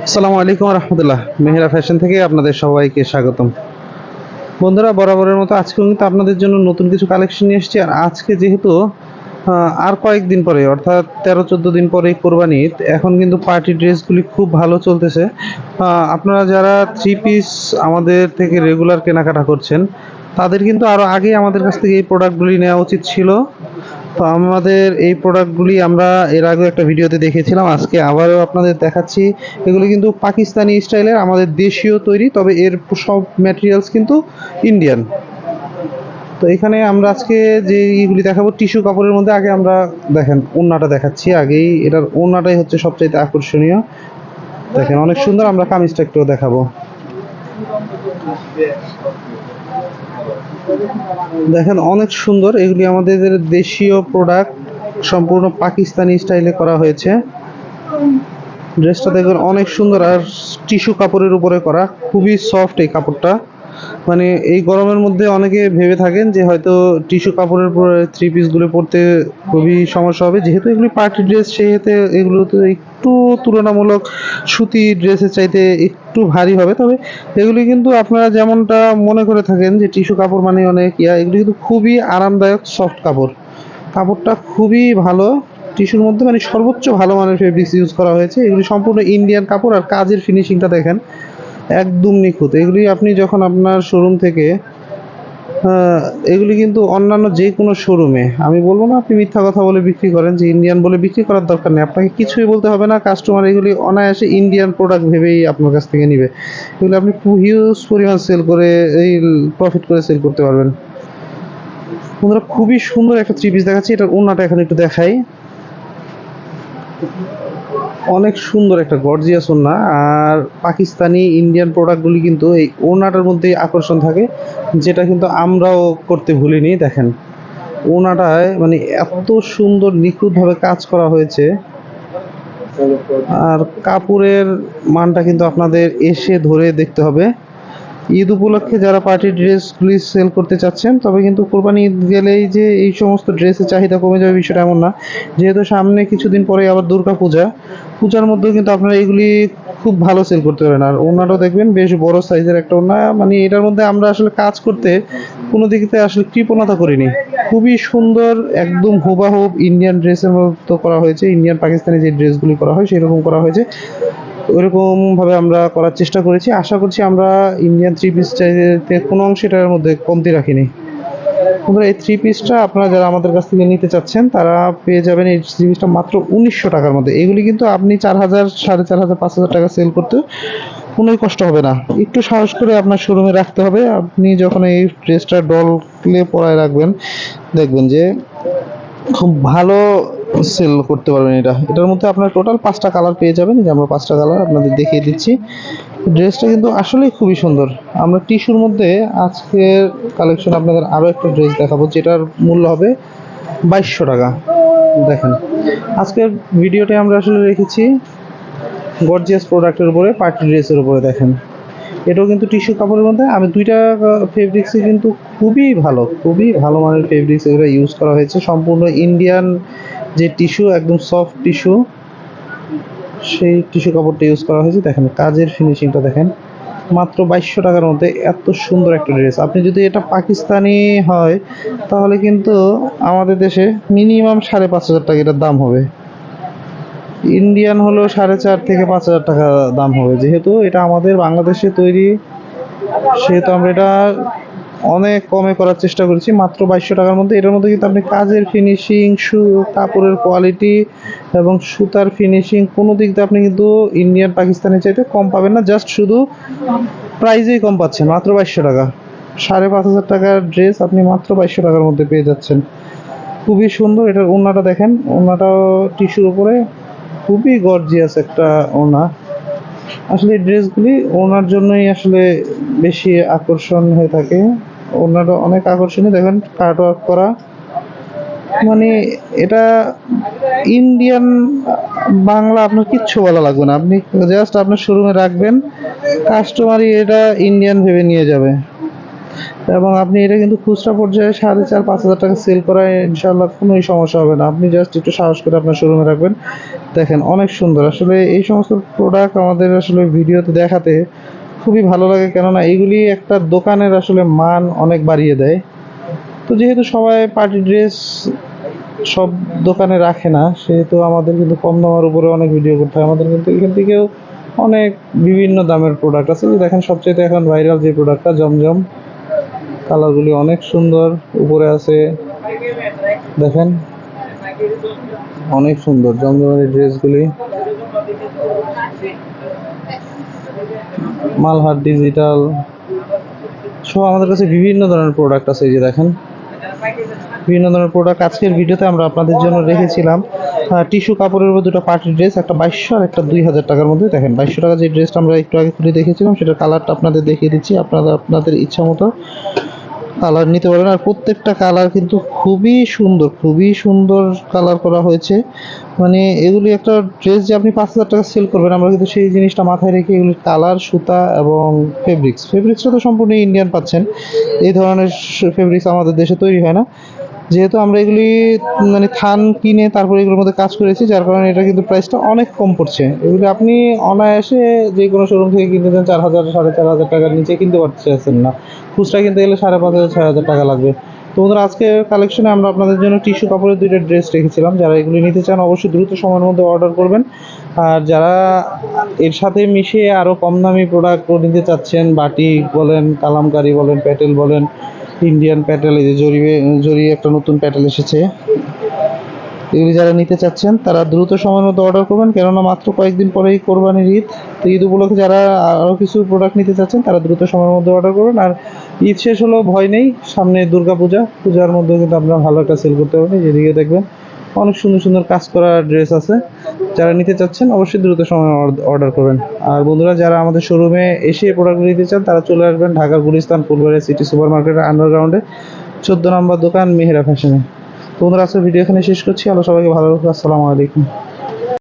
আসসালামু আলাইকুম রহমতুল্লাহ। মেহেরা ফ্যাশন থেকে আপনাদের সবাইকে স্বাগতম। বন্ধুরা, বরাবরের মতো আজকে কিন্তু আপনাদের জন্য নতুন কিছু কালেকশন নিয়ে এসেছি। আর আজকে যেহেতু আর কয়েকদিন পরে, অর্থাৎ তেরো চোদ্দ দিন পরে কোরবানি এখন কিন্তু পার্টি ড্রেসগুলি খুব ভালো চলতেছে। আপনারা যারা থ্রি পিস আমাদের থেকে রেগুলার কেনাকাটা করছেন, তাদের কিন্তু আরও আগেই আমাদের কাছ থেকে এই প্রোডাক্টগুলি নেওয়া উচিত ছিল। তো আমাদের এই প্রোডাক্টগুলি আমরা এর আগে একটা ভিডিওতে দেখেছিলাম, আজকে আবারও আপনাদের দেখাচ্ছি। এগুলো কিন্তু পাকিস্তানি স্টাইলের, আমাদের দেশীয় তৈরি, তবে এর সব ম্যাটেরিয়ালস কিন্তু ইন্ডিয়ান তো এখানে আমরা আজকে যে ইগুলি দেখাবো, টিস্যু কাপড়ের মধ্যে আগে আমরা দেখেন, ওড়নাটা দেখাচ্ছি আগেই। এটার ওড়নাটাই হচ্ছে সবচাইতে আকর্ষণীয়। দেখেন, অনেক সুন্দর আমরা কামিজটা একটু দেখাবো। দেখেন, অনেক সুন্দর। এগুলি আমাদের দেশীয় প্রোডাক্ট সম্পূর্ণ পাকিস্তানি স্টাইলে করা হয়েছে। ড্রেসটা দেখবেন অনেক সুন্দর, আর টিস্যু কাপড়ের উপরে করা। খুবই সফট এই কাপড়টা। মানে এই গরমের মধ্যে অনেকে ভেবে থাকেন যে হয়তো টিস্যু কাপড়ের থ্রি পিসগুলো পরতে খুবই সমস্যা হবে। যেহেতু এগুলি পার্টি ড্রেস সেহেতু এগুলো তো একটু তুলনামূলক সুতি ড্রেসের চাইতে একটু ভারী হবে। তবে এগুলি কিন্তু আপনারা যেমনটা মনে করে থাকেন যে টিস্যু কাপড় মানে অনেক ইয়া, এগুলি কিন্তু খুবই আরামদায়ক সফট কাপড়। কাপড়টা খুবই ভালো। টিস্যুর মধ্যে মানে সর্বোচ্চ ভালো মানের ফেব্রিক্স ইউজ করা হয়েছে। এগুলি সম্পূর্ণ ইন্ডিয়ান কাপড় আর কাজের ফিনিশিংটা দেখেন। একদম নিখুঁত। এগুলি আপনি যখন আপনার শোরুম থেকে এগুলি কিন্তু অন্যান্য যে কোনো শোরুমে আমি বলব না আপনি মিথ্যা কথা বলে বিক্রি করেন, যে ইন্ডিয়ান বলে বিক্রি করার দরকার নেই। আপনাকে কিছুই বলতে হবে না কাস্টমার এগুলি অনায়াসে ইন্ডিয়ান প্রোডাক্ট ভেবেই আপনার কাছ থেকে নিবে। এগুলি আপনি হিউজ পরিমাণ সেল করে, এই প্রফিট করে সেল করতে পারবেন। বন্ধুরা, খুবই সুন্দর একটা থ্রি পিস দেখাচ্ছি, এটার ওড়নাটা এখন একটু দেখাই। অনেক সুন্দর একটা গর্জিয়াস ওড়না। আর পাকিস্তানি ইন্ডিয়ান প্রোডাক্টগুলি কিন্তু এই ওড়নাটার মধ্যেই আকর্ষণ থাকে, যেটা কিন্তু আমরাও করতে ভুলিনি, দেখেন। ওড়নাটায় মানে এত সুন্দর নিখুঁতভাবে কাজ করা হয়েছে। আর কাপড়ের মানটা কিন্তু আপনাদের এসে ধরে দেখতে হবে। ঈদ উপলক্ষে যারা পার্টি ড্রেসগুলি সেল করতে চাচ্ছেন, তবে কিন্তু কোরবানি ঈদ গেলেই যে এই সমস্ত ড্রেসের চাহিদা কমে যাবে বিষয়টা এমন না। যেহেতু সামনে কিছুদিন পরে আবার দুর্গা পূজা পূজার মধ্যেও কিন্তু আপনারা এগুলি খুব ভালো সেল করতে পারেন। আর ওনাটাও দেখবেন, বেশ বড় সাইজের একটা ওনা মানে এটার মধ্যে আমরা আসলে কাজ করতে কোনো দিকতে আসলে কৃপণতা করিনি। খুবই সুন্দর, একদম হুবাহুব ইন্ডিয়ান ড্রেসের মতো করা হয়েছে। ইন্ডিয়ান পাকিস্তানি যে ড্রেসগুলি করা হয়, সেরকম করা হয়েছে। ওইরকম ভাবে আমরা করার চেষ্টা করেছি। আশা করছি আমরা ইন্ডিয়ান থ্রি পিস চাইতে কোনো অংশে এটার মধ্যে কমতি রাখিনি। বন্ধুরা এই থ্রি পিসটা আপনারা যারা আমাদের কাছ থেকে নিতে চাচ্ছেন, তারা পেয়ে যাবেন এই থ্রি পিসটা মাত্র উনিশশো টাকার মধ্যে। এগুলি কিন্তু আপনি চার হাজার, সাড়ে চার হাজার, পাঁচ হাজার টাকা সেল করতে কোনোই কষ্ট হবে না। একটু সাহস করে আপনার শোরুমে রাখতে হবে। আপনি যখন এই ড্রেসটা ডললে পরায় রাখবেন, দেখবেন যে খুব ভালো সেল করতে পারবেন এটা। এটার মধ্যে আপনার টোটাল পাঁচটা কালার পেয়ে যাবেন। যে আমরা পাঁচটা কালার আপনাদের দেখিয়ে দিচ্ছি। ড্রেসটা কিন্তু আসলেই খুবই সুন্দর। আমরা টিস্যুর মধ্যে আজকের কালেকশন আপনাদের আরও একটা ড্রেস দেখাবো, যেটার মূল্য হবে বাইশশো টাকা। দেখেন, আজকের ভিডিওতে আমরা আসলে রেখেছি গর্জিয়াস প্রোডাক্টের উপরে, পার্টি ড্রেসের উপরে দেখেন। এটাও কিন্তু টিস্যু কাপড়ের মধ্যে। আমি দুইটা ফেব্রিক্সই কিন্তু খুবই ভালো খুবই ভালো মানের ফেব্রিক্স এগুলো ইউজ করা হয়েছে। সম্পূর্ণ ইন্ডিয়ান যে টিস্যু, একদম সফট টিস্যু সেই টিস্যু কাপড়টা ইউজ করা হয়েছে। দেখেন, কাজের ফিনিশিংটা দেখেন। মাত্র বাইশশো টাকার মধ্যে এত সুন্দর একটা ড্রেস আপনি যদি এটা পাকিস্তানি হয়, তাহলে কিন্তু আমাদের দেশে মিনিমাম সাড়ে পাঁচ হাজার টাকা এটার দাম হবে। ইন্ডিয়ান হলো সাড়ে চার থেকে পাঁচ হাজার টাকা দাম হবে। যেহেতু এটা আমাদের বাংলাদেশে তৈরি, সেহেতু আমরা এটা অনেক কমে করার চেষ্টা করেছি, মাত্র বাইশশো টাকার মধ্যে। এটার মধ্যে কিন্তু আপনি কাজের ফিনিশিং সু কাপড়ের কোয়ালিটি এবং সুতার ফিনিশিং কোনো দিক দিয়ে আপনি কিন্তু ইন্ডিয়ান পাকিস্তানের চাইতে কম পাবেন না জাস্ট শুধু প্রাইজেই কম পাচ্ছেন, মাত্র বাইশশো টাকা। সাড়ে পাঁচ হাজার টাকার ড্রেস আপনি মাত্র বাইশশো টাকার মধ্যে পেয়ে যাচ্ছেন। খুবই সুন্দর, এটার ওড়নাটা দেখেন, ওড়নাটাও টিস্যুর উপরে। খুবই গর্জিয়াস একটা ওড়না। আসলে এই ড্রেসগুলি ওনার জন্যই আসলে বেশি আকর্ষণ হয়ে থাকে। ওনাটা অনেক আকর্ষণীয় দেখেন কার্ট ওয়ার্ক করা। মানে এটা ইন্ডিয়ান বাংলা আপনার কিচ্ছু বলা লাগবে না। আপনি জাস্ট আপনার শোরুমে রাখবেন কাস্টমারই এটা ইন্ডিয়ান ভেবে নিয়ে যাবে। এবং আপনি এটা কিন্তু খুচরা পর্যায়ে সাড়ে চার, পাঁচ হাজার টাকা সেল করায় ইনশাল্লাহ কোনোই সমস্যা হবে না। আপনি জাস্ট একটু সাহস করে আপনার শোরুমে রাখবেন। দেখেন অনেক সুন্দর। আসলে এই সমস্ত প্রোডাক্ট আমাদের আসলে ভিডিওতে দেখাতে খুবই ভালো লাগে কেননা এগুলি একটা দোকানের আসলে মান অনেক বাড়িয়ে দেয়। তো যেহেতু সবাই পার্টি ড্রেস সব দোকানে রাখে না, সেহেতু আমাদের কিন্তু কম দামের উপরে অনেক ভিডিও করতে হয়। আমাদের কিন্তু এখান থেকেও অনেক বিভিন্ন দামের প্রোডাক্ট আছে। দেখেন সবচেয়ে এখন ভাইরাল যে প্রোডাক্টটা জমজম কালারগুলি অনেক সুন্দর, উপরে আছে, দেখেন, অনেক সুন্দর জমজমের ড্রেসগুলি মালহার ডিজিটাল সব আমাদের কাছে বিভিন্ন ধরনের প্রোডাক্ট আছে, এই যে দেখেন। বিভিন্ন ধরনের প্রোডাক্ট আজকের ভিডিওতে আমরা আপনাদের জন্য রেখেছিলাম। টিস্যু কাপড়ের উপর দুটো পার্টি ড্রেস, একটা বাইশশো আর একটা দুই হাজার টাকার মধ্যে। দেখেন, বাইশশো টাকা যে ড্রেসটা আমরা একটু আগে খুলে দেখেছিলাম সেটা কালারটা আপনাদের দেখিয়ে দিচ্ছি। আপনারা, আপনাদের ইচ্ছা মতো কালার নিতে পারেন আর প্রত্যেকটা কালার কিন্তু খুবই সুন্দর খুবই সুন্দর কালার করা হয়েছে। মানে এগুলি একটা ড্রেস যে আপনি পাঁচ হাজার টাকা সেল করবেন, আমরা কিন্তু সেই জিনিসটা মাথায় রেখে এগুলির কালার সুতা এবং ফেব্রিক্স ফেব্রিক্সটা তো সম্পূর্ণ ইন্ডিয়ান পাচ্ছেন। এই ধরনের ফেব্রিক্স আমাদের দেশে তৈরি হয় না। যেহেতু আমরা এগুলি মানে থান কিনে তারপরে এগুলোর মধ্যে কাজ করেছি, যার কারণে এটা কিন্তু প্রাইসটা অনেক কম পড়ছে। এগুলি আপনি অনায়াসে যে কোনো শোরুম থেকে কিনতে দেন চার হাজার, সাড়ে চার হাজার টাকার নিচে কিনতে পারতেছেন না। খুচরা কিনতে গেলে সাড়ে পাঁচ হাজার, ছয় হাজার টাকা লাগবে। তো বন্ধুরা, আজকে কালেকশনে আমরা আপনাদের জন্য টিস্যু কাপড়ের দুইটা ড্রেস রেখেছিলাম। যারা এগুলি নিতে চান, অবশ্যই দ্রুত সময়ের মধ্যে অর্ডার করবেন। আর যারা এর সাথে মিশিয়ে আরও কম দামি প্রোডাক্ট নিতে চাচ্ছেন বাটিক বলেন, কালামকারি বলেন প্যাটেল বলেন ইন্ডিয়ান প্যাটেল এই যে জরিয়ে জরিয়ে একটা নতুন প্যাটেল এসেছে। এগুলি যারা নিতে চাচ্ছেন, তারা দ্রুত সময়ের মধ্যে অর্ডার করবেন, কেননা মাত্র কয়েকদিন পরেই কোরবানির ঈদ। তো ঈদ উপলক্ষে যারা আরও কিছু প্রোডাক্ট নিতে চাচ্ছেন, তারা দ্রুত সময়ের মধ্যে অর্ডার করবেন। আর ঈদ শেষ হলেও ভয় নেই, সামনে দুর্গা পূজা পূজার মধ্যে কিন্তু আপনারা ভালো একটা সেল করতে পারবেন। যেদিকে দেখবেন অনেক সুন্দর সুন্দর কাজ করা ড্রেস আছে। যারা নিতে চাচ্ছেন অবশ্যই দ্রুত সময় অর্ডার করবেন। আর বন্ধুরা, যারা আমাদের শোরুমে এসে প্রোডাক্ট নিতে চান, তারা চলে আসবেন ঢাকার গুলিস্তান ফুলবাড়ি সিটি সুপার মার্কেটের আন্ডারগ্রাউন্ডে চোদ্দ নম্বর দোকান, মেহেরা ফ্যাশনে তো বন্ধুরা, আজকের ভিডিও এখানে শেষ করছি। আলো সবাইকে ভালো রাখব আসসালামু আলাইকুম।